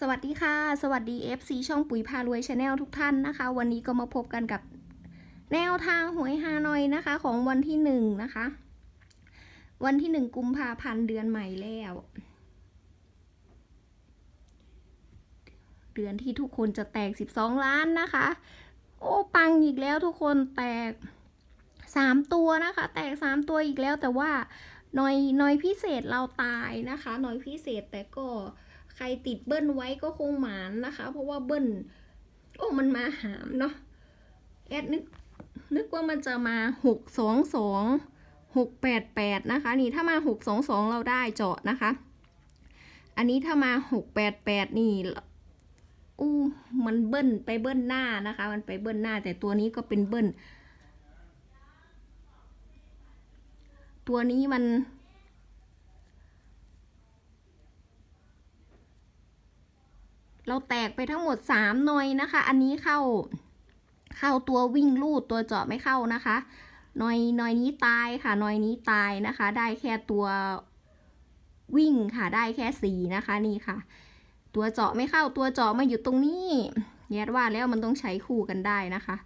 สวัสดีค่ะ สวัสดี FC ช่องปุ๋ยพารวยชาแนลทุกท่านนะคะ วันนี้ก็มาพบกันกับแนวทางหวยฮานอยนะคะ ของวันที่หนึ่งนะคะ วันที่หนึ่งกุมภาพันธ์เดือนใหม่แล้ว เดือนที่ทุกคนจะแตก 12 ล้านนะคะ โอ้ปังอีกแล้วทุกคนแตก 3 ตัวนะคะ แตก 3 ตัวอีกแล้วแต่ว่าหน่อยหน่อยพิเศษเราตายนะคะหน่อยพิเศษแต่ก็ ใครติดเบิ้ลไว้ก็คงหมานนะคะ เพราะว่าเบิ้ลโอ้มันมาหามเนาะแอดนึกนึกว่ามันจะมาหกสองสองหกแปดแปดนะคะ นี่ถ้ามาหกสองสองเราได้เจาะนะคะ อันนี้ถ้ามาหกแปดแปดนี่อู้มันเบิ้ลไปเบิ้ลหน้านะคะ มันไปเบิ้ลหน้า แต่ตัวนี้ก็เป็นเบิ้ลตัวนี้มัน เราแตกไปทั้งหมด 3 หน่อยนะคะ อันนี้เข้า เข้าตัววิ่งลูดตัวเจาะไม่เข้านะคะหน่อยหน่อยนี้ตายค่ะหน่อยนี้ตายนะคะ ได้แค่ตัววิ่งค่ะได้แค่สีนะคะนี่ค่ะ ตัวเจาะไม่เข้าตัวเจาะมาอยู่ตรงนี้แยดว่าแล้วมันต้องใช้คู่กันได้นะคะ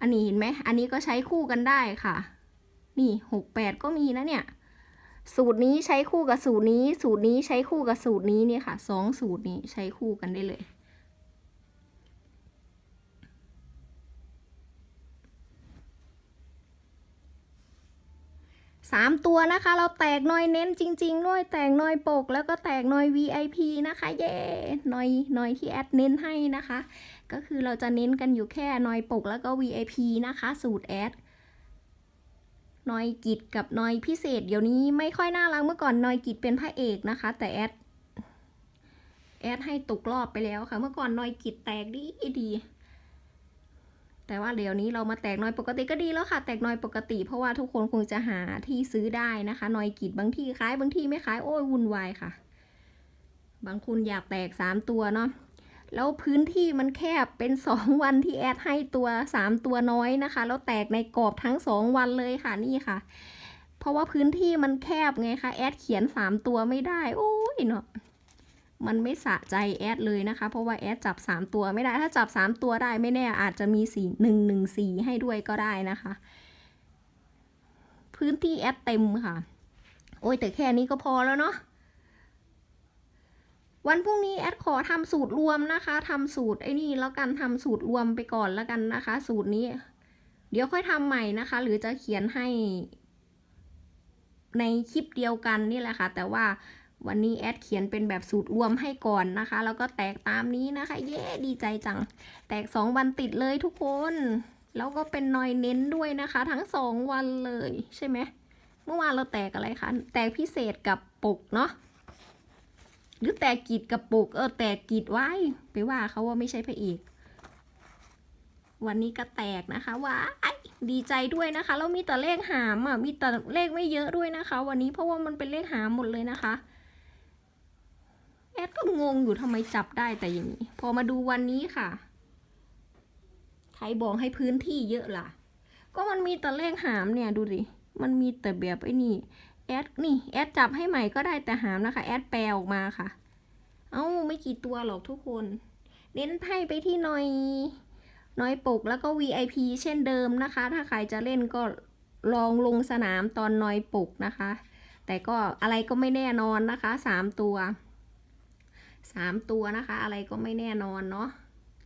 อันนี้เห็นไหมอันนี้ก็ใช้คู่กันได้ค่ะ นี่หกแปดก็มีนะเนี่ย สูตรนี้ใช้คู่กับสูตรนี้ สูตรนี้ใช้คู่กับสูตรนี้เนี่ยค่ะสองสูตรนี้ใช้คู่กันได้เลย สามตัวนะคะ เราแตกหน่อยเน้นจริงๆด้วยแตกหน่อยปก แล้วก็แตกหน่อย VIP นะคะ เย่หน่อยหน่อยที่แอดเน้นให้นะคะ ก็คือเราจะเน้นกันอยู่แค่หน่อยปกแล้วก็ VIP นะคะ สูตรแอด นอยกิจกับนอยพิเศษ เดี๋ยวนี้ไม่ค่อยน่ารักเมื่อก่อนนอยกิจเป็นพระเอกนะคะ แต่แอดแอดให้ตกรอบไปแล้วค่ะ เมื่อก่อนนอยกิจแตกดีดี แต่ว่าเดี๋ยวนี้เรามาแตกนอยปกติก็ดีแล้วค่ะ แตกนอยปกติ เพราะว่าทุกคนคงจะหาที่ซื้อได้นะคะนอยกิจบางที่ขายบางที่ไม่ขายโอ้ยวุ่นวายค่ะ บางคนอยากแตกสามตัวเนาะ แล้วพื้นที่มันแคบเป็นสองวันที่แอดให้ตัวสามตัวน้อยนะคะ แล้วแตกในกรอบทั้งสองวันเลยค่ะนี่ค่ะ เพราะว่าพื้นที่มันแคบไงคะแอดเขียนสามตัวไม่ได้โอ้ยเนาะมันไม่สะใจแอดเลยนะคะ เพราะว่าแอดจับสามตัวไม่ได้ถ้าจับสามตัวได้ไม่แน่อาจจะมีสีหนึ่งหนึ่งสีให้ด้วยก็ได้นะคะ พื้นที่แอดเต็มค่ะ โอ้ยแต่แค่นี้ก็พอแล้วเนาะ วันพรุ่งนี้แอดขอทำสูตรรวมนะคะทำสูตรไอ้นี่แล้วกันทำสูตรรวมไปก่อนแล้วกันนะคะ สูตรนี้ เดี๋ยวค่อยทำใหม่นะคะ หรือจะเขียนให้ ในคลิปเดียวกันนี่แหละค่ะ แต่ว่าวันนี้แอดเขียนเป็นแบบสูตรรวมให้ก่อนนะคะ แล้วก็แตกตามนี้นะคะ เย้ ดีใจจัง แตกสองวันติดเลยทุกคน แล้วก็เป็นนอยเน้นด้วยนะคะ ทั้งสองวันเลยใช่ไหม เมื่อวานเราแตกอะไรคะ แตกพิเศษกับปกเนาะ หรือแตกกีดกระปุก เออแตกกีดไว้ ไปว่าเขาว่าไม่ใช่พระเอก วันนี้ก็แตกนะคะว้าดีใจด้วยนะคะแล้วมีแต่เลขหามอะมีแต่เลขไม่เยอะด้วยนะคะ วันนี้เพราะว่ามันเป็นเลขหามหมดเลยนะคะแอดก็งงอยู่ทำไมจับได้แต่อย่างนี้ พอมาดูวันนี้ค่ะใครบอกให้พื้นที่เยอะล่ะ ก็มันมีแต่เลขหามเนี่ยดูดิมันมีแต่แบบไอ้นี่ แอดนี่แอดจับให้ใหม่ก็ได้แต่หามนะคะแอดแปลออกมาค่ะ เอ้าไม่กี่ตัวหรอกทุกคน เน้นไพ่ไปที่น้อยน้อยปกแล้วก็ VIP เช่นเดิมนะคะ ถ้าใครจะเล่นก็ลองลงสนามตอนน้อยปกนะคะ แต่ก็อะไรก็ไม่แน่นอนนะคะสามตัวสามตัวนะคะ อะไรก็ไม่แน่นอนเนาะ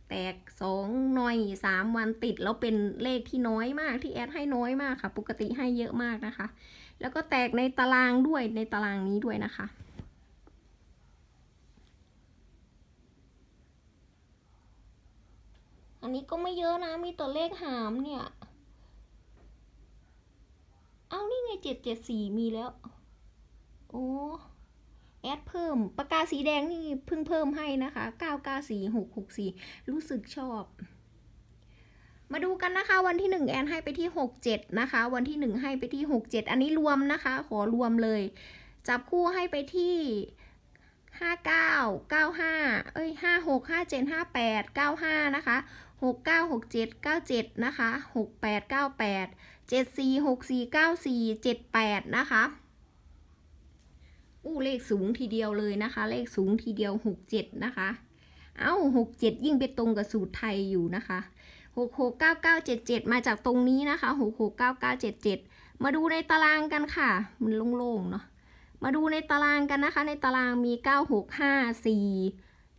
แตกสองหน่อยสามวันติดแล้วเป็นเลขที่น้อยมากที่แอดให้น้อยมากค่ะ ปกติให้เยอะมากนะคะ แล้วก็แตกในตารางด้วยในตารางนี้ด้วยนะคะ อันนี้ก็ไม่เยอะนะ มีตัวเลขหามเนี่ย เอานี่ไงเจ็ดเจ็ดสี่มีแล้ว โอ้แอดเพิ่มปากกาสีแดงนี่เพิ่งเพิ่มให้นะคะเก้าเก้าสี่หกหกสี่รู้สึกชอบ มาดูกันนะคะ วันที่หนึ่งแอนให้ไปที่หกเจ็ดนะคะ วันที่หนึ่งให้ไปที่หกเจ็ดอันนี้รวมนะคะ ขอรวมเลย จับคู่ให้ไปที่ห้าเก้าเก้าห้าเอ้ยห้าหกห้าเจ็ดห้าแปดเก้าห้านะคะหกเก้าหกเจ็ดเก้าเจ็ดนะคะหกแปดเก้าแปดเจ็ดสี่หกสี่เก้าสี่เจ็ดแปดนะคะอู้เลขสูงทีเดียวเลยนะคะ เลขสูงทีเดียวหกเจ็ดนะคะ เอ้าหกเจ็ดยิ่งไปตรงกับสูตรไทยอยู่นะคะ หกหกเก้าเก้าเจ็ดเจ็ดมาจากตรงนี้นะคะหกหกเก้าเก้าเจ็ดเจ็ดมาดูในตารางกันค่ะ มันโล่งๆเนาะ มาดูในตารางกันนะคะ ในตารางมีเก้าหกห้าสี่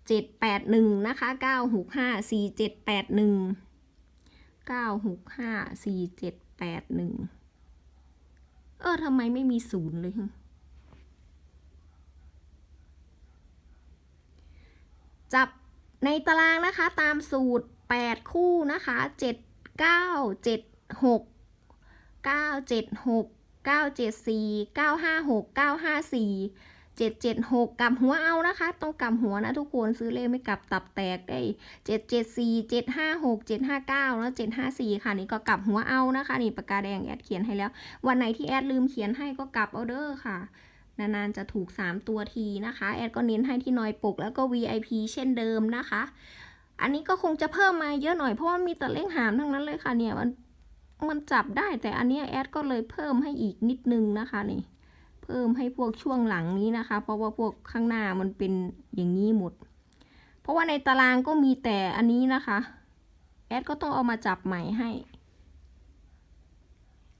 เจ็ดแปดหนึ่งนะคะเก้าหกห้าสี่เจ็ดแปดหนึ่งเก้าหกห้าสี่เจ็ดแปดหนึ่งเออทำไมไม่มีศูนย์เลยจับในตารางนะคะตามสูตร 8 คู่นะคะ 7 9 7 6 9 7 6 9 7 4 9 5 6 9 5 4 7 7 6กลับหัวเอานะคะ ต้องกลับหัวนะทุกคนซื้อเลขไม่กลับตับแตกได้ 7 7 4 7 5 6 7 5 9 แล้ว 7 5 4 ค่ะ นี่ก็กลับหัวเอานะคะ นี่ปากกาแดงแอดเขียนให้แล้ว วันไหนที่แอดลืมเขียนให้ก็กลับเอาเด้อค่ะนานๆจะถูก 3 ตัวทีนะคะ แอดก็เน้นให้ที่นอยปกแล้วก็ VIP เช่นเดิมนะคะ อันนี้ก็คงจะเพิ่มมาเยอะหน่อยเพราะว่ามีแต่เลขหามทั้งนั้นเลยค่ะเนี่ยมันมันจับได้แต่อันนี้แอดก็เลยเพิ่มให้อีกนิดนึงนะคะนี่เพิ่มให้พวกช่วงหลังนี้นะคะ เพราะว่าพวกข้างหน้ามันเป็นอย่างนี้หมด เพราะว่าในตารางก็มีแต่อันนี้นะคะแอดก็ต้องเอามาจับใหม่ให้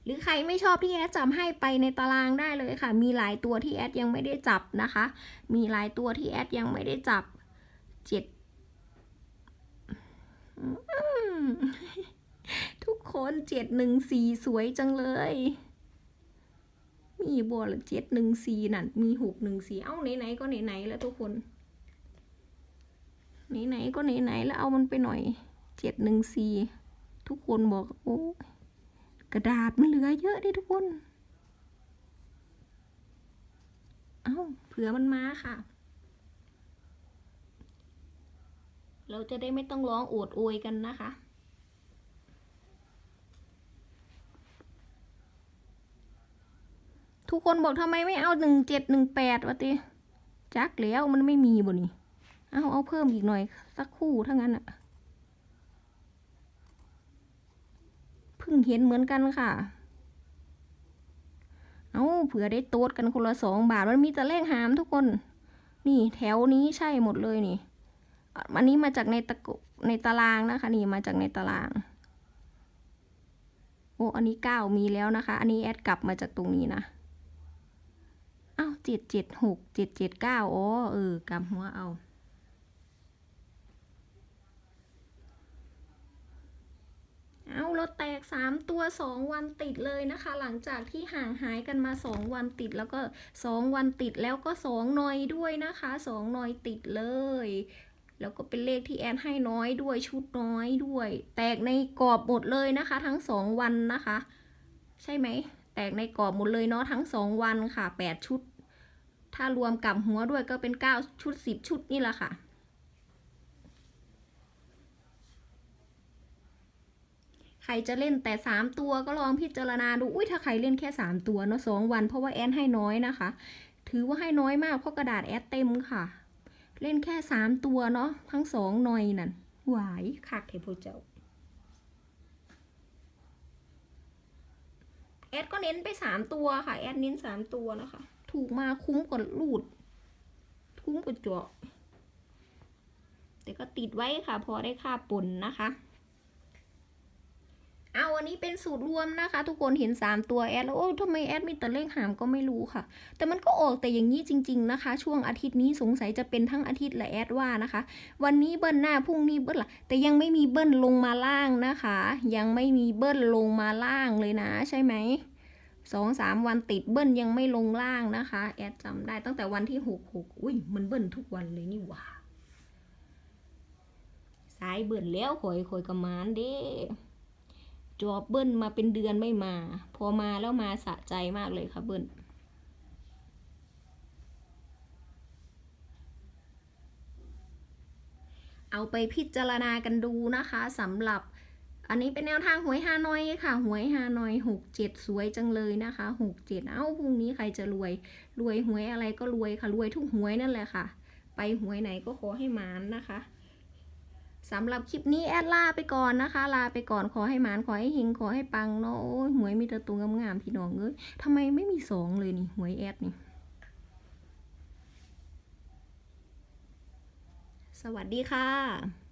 หรือใครไม่ชอบที่แอดจับให้ไปในตารางได้เลยค่ะ มีหลายตัวที่แอดยังไม่ได้จับนะคะ มีหลายตัวที่แอดยังไม่ได้จับเจ็ด อืม ทุกค นเจ็ดหนึ่งสี่สวยจังเลย มีบวละเจ็ดหนึ่งสี่นั่นมีหกหนึ่งสี่เอ้าไหนๆก็ไหนๆแล้วทุกคนไหนๆก็ไหนๆแล้วเอามันไปหน่อยเจ็ดหนึ่งสี่ทุกคนบอกโอ้กระดาษมันเหลือเยอะดิทุกคน เอ้าเผื่อมันมาค่ะ เราจะได้ไม่ต้องร้องโอดโอยกันนะคะ ทุกคนบอกทำไมไม่เอาหนึ่งเจ็ดหนึ่งแปดวะติจักแล้วมันไม่มีบ่นี่เอาเอาเพิ่มอีกหน่อย สักคู่ถ้างั้นอะเพิ่งเห็นเหมือนกันค่ะ เอาเผื่อได้โต๊ดกันคนละสองบาทมันมีแต่เลขหามทุกคน นี่แถวนี้ใช่หมดเลยนี่อันนี้มาจากในตะกุในตารางนะคะ นี่มาจากในตาราง โอ้อันนี้เก้ามีแล้วนะคะ อันนี้แอดกลับมาจากตรงนี้นะ อ้าวเจ็ดเจ็ดหกเจ็ดเจ็ดเก้าอ๋อเออกลับหัวเอาเอาเราแตกสามตัวสองวันติดเลยนะคะ หลังจากที่ห่างหายกันมาสองวันติดแล้วก็สองวันติดแล้วก็สองหนอยด้วยนะคะสองหนอยติดเลย แล้วก็เป็นเลขที่แอนให้น้อยด้วยชุดน้อยด้วย แตกในกรอบหมดเลยนะคะ ทั้งสองวันนะคะ ใช่ไหม ตกในกรอบหมดเลยเนาะทั้งสองวันค่ะแปดชุด ถ้ารวมกับหัวด้วยก็เป็นเก้าชุดสิบชุดนี่แหละค่ะใครจะเล่นแต่สามตัวก็ลองพิจารณาดู อุ้ยถ้าใครเล่นแค่สามตัวเนาะสองวัน เพราะว่าแอนให้น้อยนะคะ ถือว่าให้น้อยมากเพราะกระดาษแอดเต็มค่ะ เล่นแค่สามตัวเนาะทั้งสองหน่อยนั่นหวายคักเทพเจ้า แอดก็เน้นไปสามตัวค่ะ แอดเน้นสามตัวนะคะ ถูกมาคุ้มกว่าลูด คุ้มกว่าจ่อแต่ก็ติดไว้ค่ะ พอได้ค่าปนนะคะ เอาวันนี้เป็นสูตรรวมนะคะ ทุกคนเห็น 3 ตัวแอดแล้วโอ้ทำไมแอดมีแต่เลขหามก็ไม่รู้ค่ะ แต่มันก็ออกแต่อย่างนี้จริง ๆนะคะ ช่วงอาทิตย์นี้สงสัยจะเป็นทั้งอาทิตย์แหละแอดว่านะคะ วันนี้เบิ้ลหน้าพรุ่งนี้เบิ้ลหละแต่ยังไม่มีเบิ้ลลงมาล่างนะคะ ยังไม่มีเบิ้ลลงมาล่างเลยนะ ใช่ไหมสองสามวันติดเบิ้ลยังไม่ลงล่างนะคะ แอดจำได้ตั้งแต่วันที่หกหกอุ้ยมันเบิ้ลทุกวันเลยนี่หว่าสายเบิ้ลแล้วคอยคอยกระมานเด้ จอบเบิ้ลมาเป็นเดือนไม่มา พอมาแล้วมาสะใจมากเลยค่ะเบิ้ลเอาไปพิจารณากันดูนะคะสำหรับอันนี้เป็นแนวทางหวยฮานอยค่ะ หวยฮานอยหกเจ็ดสวยจังเลยนะคะหกเจ็ดเอ้าพรุ่งนี้ใครจะรวย รวยหวยอะไรก็รวยค่ะ รวยทุกหวยนั่นแหละค่ะ ไปหวยไหนก็ขอให้หมานนะคะ สำหรับคลิปนี้แอดลาไปก่อนนะคะ ลาไปก่อนขอให้หมานขอให้เฮงขอให้ปังเนาะโอ้ยหวยมีแต่ตัวงามๆพี่น้องเอ้ยทำไมไม่มีสองเลยนี่หวยแอดนี่ สวัสดีค่ะ